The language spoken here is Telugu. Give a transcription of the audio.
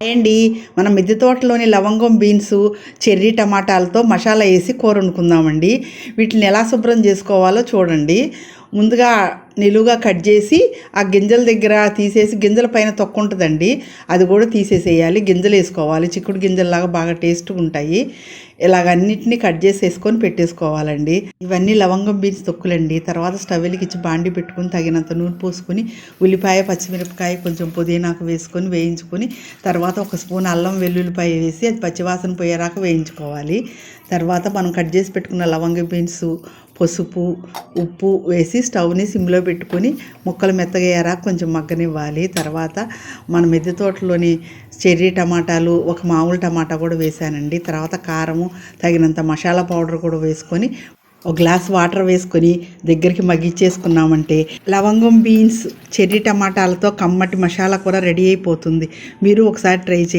అండి మన మిద్దె తోటలోని లవంగం బీన్స్ చెర్రీ టమాటాలతో మసాలా వేసి కూర వండుకుందామండి. వీటిని ఎలా శుభ్రం చేసుకోవాలో చూడండి. ముందుగా నిలువుగా కట్ చేసి ఆ గింజల దగ్గర తీసేసి గింజల పైన తొక్కు ఉంటుందండి. అది కూడా తీసేసేయాలి. గింజలు వేసుకోవాలి. చిక్కుడు గింజల్లాగా బాగా టేస్ట్గా ఉంటాయి. ఇలాగన్నిటినీ కట్ చేసి వేసుకొని పెట్టేసుకోవాలండి. ఇవన్నీ లవంగం బీన్స్ తొక్కులండి. తర్వాత స్టవ్ వెలిగించి బాండి పెట్టుకుని తగినంత నూనె పోసుకొని ఉల్లిపాయ పచ్చిమిరపకాయ కొంచెం పుదీనాకు వేసుకొని వేయించుకొని తర్వాత ఒక స్పూన్ అల్లం వెల్లుల్లిపాయ వేసి అది పచ్చివాసన పోయేరాక వేయించుకోవాలి. తర్వాత మనం కట్ చేసి పెట్టుకున్న లవంగ బీన్స్ పసుపు ఉప్పు వేసి స్టవ్ని సిమ్లో పెట్టుకొని ముక్కలు మెత్తగయ్యారా కొంచెం మగ్గనివ్వాలి. తర్వాత మన మిద్దె తోటలోని చెర్రీ టమాటాలు ఒక మామూలు టమాటా కూడా వేసానండి. తర్వాత కారము తగినంత మసాలా పౌడర్ కూడా వేసుకొని ఒక గ్లాస్ వాటర్ వేసుకొని దగ్గరికి మగ్గిచ్చేసుకున్నామంటే లవంగం బీన్స్ చెర్రీ టమాటాలతో కమ్మటి మసాలా కూర రెడీ అయిపోతుంది. మీరు ఒకసారి ట్రై చేయండి.